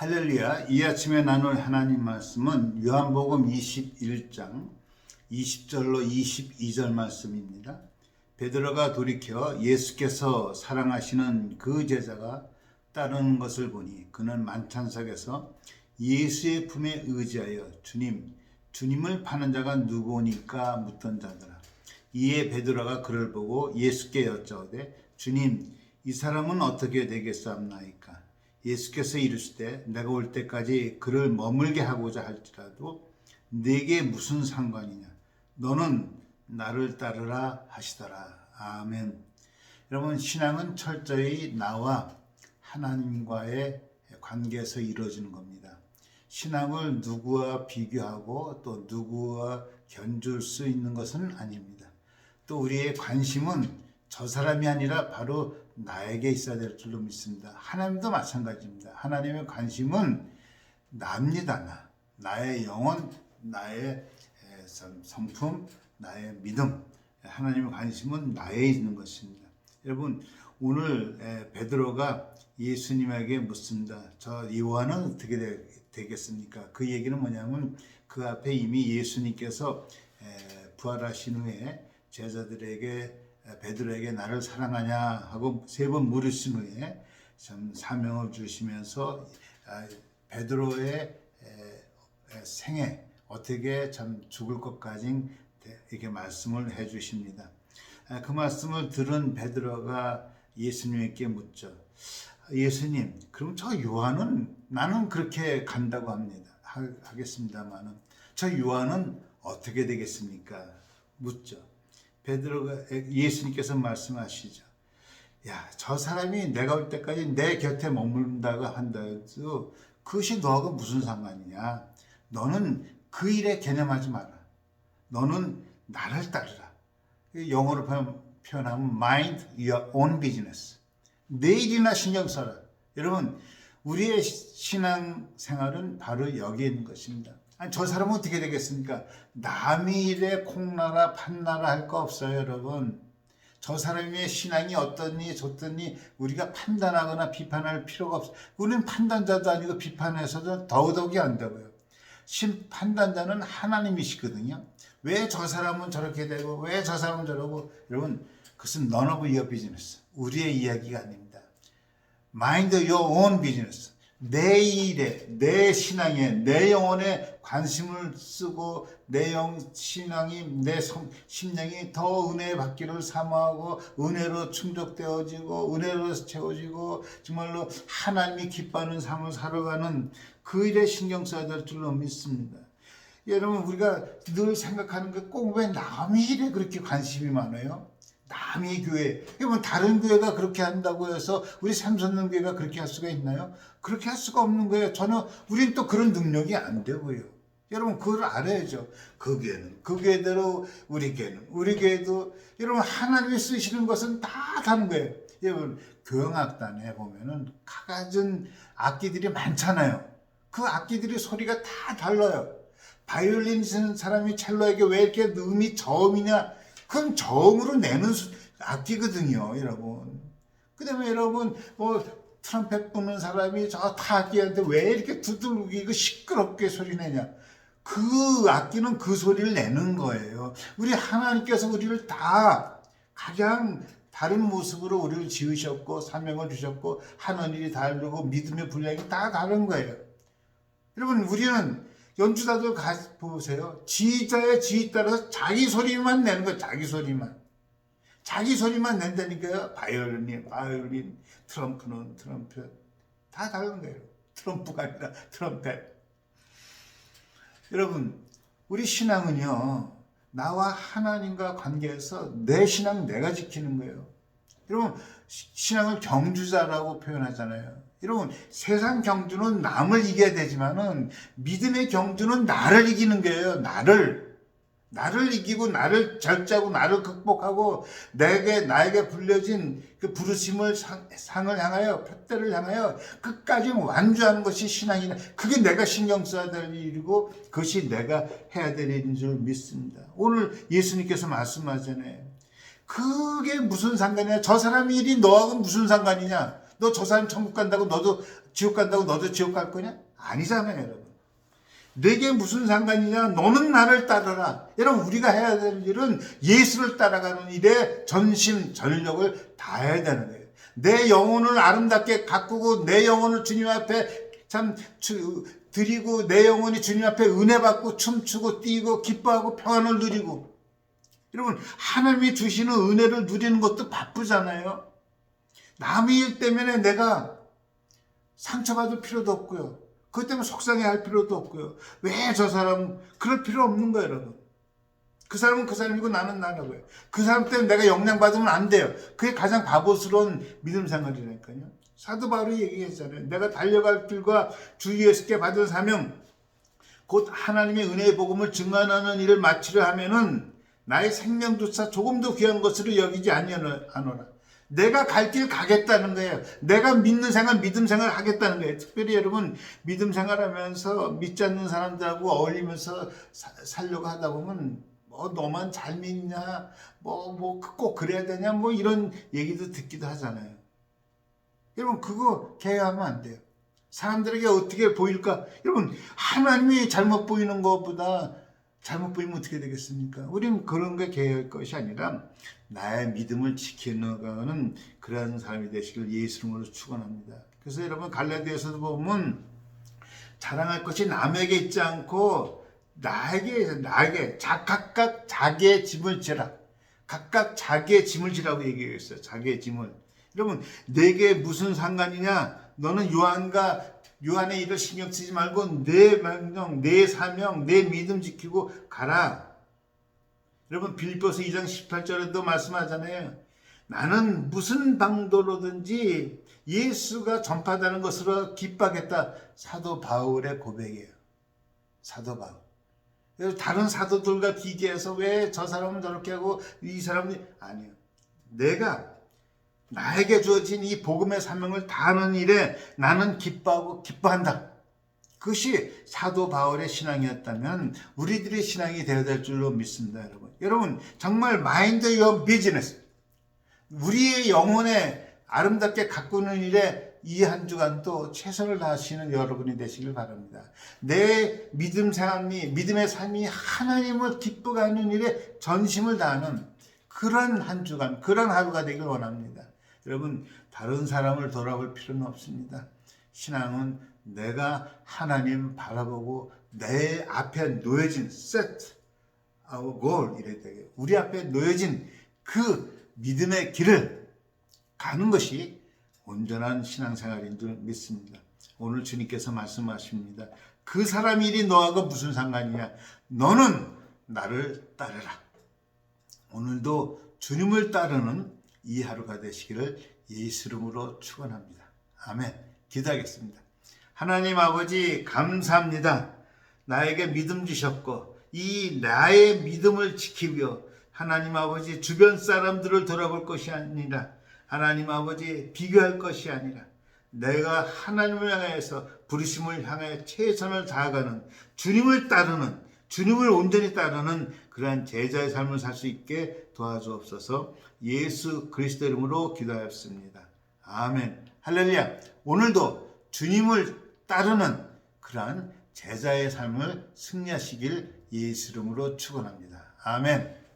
할렐루야. 이 아침에 나눌 하나님 말씀은 요한복음 21장 20절로 22절 말씀입니다. 베드로가 돌이켜 예수께서 사랑하시는 그 제자가 따르는 것을 보니 그는 만찬석에서 예수의 품에 의지하여 주님, 주님을 파는 자가 누구니까 묻던 자더라. 이에 베드로가 그를 보고 예수께 여짜오되 주님, 이 사람은 어떻게 되겠사옵나이까? 예수께서 이르시되 내가 올 때까지 그를 머물게 하고자 할지라도 내게 무슨 상관이냐? 너는 나를 따르라 하시더라. 아멘. 여러분 신앙은 철저히 나와 하나님과의 관계에서 이루어지는 겁니다. 신앙을 누구와 비교하고 또 누구와 견줄 수 있는 것은 아닙니다. 또 우리의 관심은 저 사람이 아니라 바로 나에게 있어야 될 줄로 믿습니다. 하나님도 마찬가지입니다. 하나님의 관심은 나입니다. 나. 나의 영혼, 나의 성품, 나의 믿음. 하나님의 관심은 나에 있는 것입니다. 여러분 오늘 베드로가 예수님에게 묻습니다. 저 요한은 어떻게 되겠습니까? 그 얘기는 뭐냐면 그 앞에 이미 예수님께서 부활하신 후에 제자들에게 베드로에게 나를 사랑하냐 하고 세 번 물으신 후에 참 사명을 주시면서 베드로의 생애 어떻게 참 죽을 것까지 이렇게 말씀을 해 주십니다. 그 말씀을 들은 베드로가 예수님께 묻죠. 예수님, 그럼 저 요한은 나는 그렇게 간다고 합니다. 하겠습니다만은 저 요한은 어떻게 되겠습니까? 묻죠. 베드로가 예수님께서 말씀하시죠. 야, 저 사람이 내가 올 때까지 내 곁에 머문다고 한다 해도 그것이 너하고 무슨 상관이냐? 너는 그 일에 개념하지 마라. 너는 나를 따르라. 영어로 표현하면 mind your own business. 내 일이나 신경 써라. 여러분, 우리의 신앙 생활은 바로 여기에 있는 것입니다. 아니, 저 사람은 어떻게 되겠습니까? 남의 일에 콩나라 판나라 할 거 없어요, 여러분. 저 사람의 신앙이 어떻니 좋더니 우리가 판단하거나 비판할 필요가 없어. 우리는 판단자도 아니고 비판해서도 더더욱이 안 되고요. 신 판단자는 하나님이시거든요. 왜 저 사람은 저렇게 되고 왜 저 사람은 저러고 여러분 그것은 none of your business. 우리의 이야기가 아닙니다. Mind your own business. 내 일에, 내 신앙에, 내 영혼에 관심을 쓰고 내 영, 신앙이, 내 성, 심령이 더 은혜 받기를 사모하고 은혜로 충족되어지고 은혜로 채워지고 정말로 하나님이 기뻐하는 삶을 살아가는 그 일에 신경 써야 될 줄로 믿습니다. 여러분 우리가 늘 생각하는 게 꼭 왜 남의 일에 그렇게 관심이 많아요? 남의 교회, 그러면 다른 교회가 그렇게 한다고 해서 우리 삼선능 교회가 그렇게 할 수가 있나요? 그렇게 할 수가 없는 거예요. 전혀 우리는 또 그런 능력이 안 되고요. 여러분 그걸 알아야죠. 그 교회는 그 교회대로 우리 교회는 우리 교회도 여러분 하나님이 쓰시는 것은 다 다른 거예요. 여러분 교향악단에 보면은 가진 악기들이 많잖아요. 그 악기들이 소리가 다 달라요. 바이올린 치는 사람이 첼로에게 왜 이렇게 음이 저음이냐? 그건 저음으로 내는 악기거든요, 여러분. 그 다음에 여러분, 뭐, 트럼펫 부는 사람이 저 타악기한테 왜 이렇게 두들기고 시끄럽게 소리 내냐? 그 악기는 그 소리를 내는 거예요. 우리 하나님께서 우리를 다 가장 다른 모습으로 우리를 지으셨고 사명을 주셨고 하는 일이 다르고 믿음의 분량이 다 다른 거예요. 여러분 우리는 연주자들 가 보세요. 지휘자의 지휘 따라서 자기 소리만 내는 거예요. 자기 소리만. 자기 소리만 낸다니까요. 바이올린, 바이올린, 트럼프는 트럼펫. 다 다른 거예요. 트럼프가 아니라 트럼펫. 여러분, 우리 신앙은요, 나와 하나님과 관계에서 내 신앙 내가 지키는 거예요. 여러분, 신앙을 경주자라고 표현하잖아요. 여러분, 세상 경주는 남을 이겨야 되지만은 믿음의 경주는 나를 이기는 거예요. 나를. 나를 이기고 나를 절제하고 나를 극복하고 내게 나에게 불려진 그 부르심을 상, 상을 향하여 표대를 향하여 끝까지 완주하는 것이 신앙이다. 그게 내가 신경 써야 될 일이고 그것이 내가 해야 될 일인 줄 믿습니다. 오늘 예수님께서 말씀하잖아요. 그게 무슨 상관이냐? 저 사람 일이 너하고 무슨 상관이냐? 너 저 사람 천국 간다고 너도 지옥 간다고 너도 지옥 갈 거냐? 아니잖아요, 여러분. 내게 무슨 상관이냐? 너는 나를 따르라. 여러분, 우리가 해야 될 일은 예수를 따라가는 일에 전심, 전력을 다해야 되는 거예요. 내 영혼을 아름답게 가꾸고 내 영혼을 주님 앞에 참 주- 드리고 내 영혼이 주님 앞에 은혜 받고 춤추고 뛰고 기뻐하고 평안을 누리고 여러분 하나님이 주시는 은혜를 누리는 것도 바쁘잖아요. 남의 일 때문에 내가 상처받을 필요도 없고요. 그것 때문에 속상해할 필요도 없고요. 왜 저 사람 그럴 필요 없는 거예요, 여러분. 그 사람은 그 사람이고 나는 나라고요. 그 사람 때문에 내가 영향 받으면 안 돼요. 그게 가장 바보스러운 믿음 생활이라니까요. 사도 바울이 얘기했잖아요. 내가 달려갈 길과 주 예수께 받은 사명, 곧 하나님의 은혜의 복음을 증언하는 일을 마치려 하면은 나의 생명조차 조금도 귀한 것으로 여기지 아니하노라. 내가 갈 길 가겠다는 거예요. 내가 믿는 생활, 믿음 생활 하겠다는 거예요. 특별히 여러분 믿음 생활 하면서 믿지 않는 사람들하고 어울리면서 사- 살려고 하다 보면 뭐 너만 잘 믿냐, 뭐 뭐 꼭 그래야 되냐, 뭐 이런 얘기도 듣기도 하잖아요. 여러분 그거 개하면 안 돼요. 사람들에게 어떻게 보일까? 여러분 하나님이 잘못 보이는 것보다 잘못 보이면 어떻게 되겠습니까? 우리는 그런 게 개할 것이 아니라 나의 믿음을 지켜나가는 그러한 사람이 되시길 예수 이름으로 축원합니다. 그래서 여러분 갈라디아서도 보면 자랑할 것이 남에게 있지 않고 나에게 나에게 자, 각각 자기의 짐을 지라. 각각 자기의 짐을 지라고 얘기했어요. 자기의 짐을. 여러분 내게 무슨 상관이냐? 너는 요한과 요한의 일을 신경 쓰지 말고 내 명령, 내 사명, 내 믿음 지키고 가라. 여러분 빌립보서 2장 18절에도 말씀하잖아요. 나는 무슨 방도로든지 예수가 전파되는 것으로 기뻐하겠다. 사도 바울의 고백이에요. 사도 바울. 그래서 다른 사도들과 비교해서 왜 저 사람은 저렇게 하고 이 사람은 아니요. 내가 나에게 주어진 이 복음의 사명을 다하는 일에 나는 기뻐하고 기뻐한다. 그것이 사도 바울의 신앙이었다면 우리들의 신앙이 되어야 될 줄로 믿습니다, 여러분. 여러분, 정말 마인드 요 비즈니스. 우리의 영혼에 아름답게 가꾸는 일에 이 한 주간도 최선을 다하시는 여러분이 되시길 바랍니다. 내 믿음 삶이, 믿음의 삶이 하나님을 기쁘게 하는 일에 전심을 다하는 그런 한 주간, 그런 하루가 되길 원합니다. 여러분, 다른 사람을 돌아볼 필요는 없습니다. 신앙은 내가 하나님 바라보고 내 앞에 놓여진 set our goal 이래야 되겠 우리 앞에 놓여진 그 믿음의 길을 가는 것이 온전한 신앙생활인 줄 믿습니다. 오늘 주님께서 말씀하십니다. 그 사람 일이 너하고 무슨 상관이냐? 너는 나를 따르라. 오늘도 주님을 따르는 이 하루가 되시기를 예수 이름으로 축원합니다. 아멘. 기도하겠습니다. 하나님 아버지 감사합니다. 나에게 믿음 주셨고 이 나의 믿음을 지키며 하나님 아버지 주변 사람들을 돌아볼 것이 아니라 하나님 아버지 비교할 것이 아니라 내가 하나님을 향해서 부르심을 향해 최선을 다하가는 주님을 따르는 주님을 온전히 따르는 그러한 제자의 삶을 살 수 있게 도와주옵소서 예수 그리스도 이름으로 기도하였습니다. 아멘. 할렐루야. 오늘도 주님을 따르는 그러한 제자의 삶을 승리하시길 예수 이름으로 축원합니다. 아멘.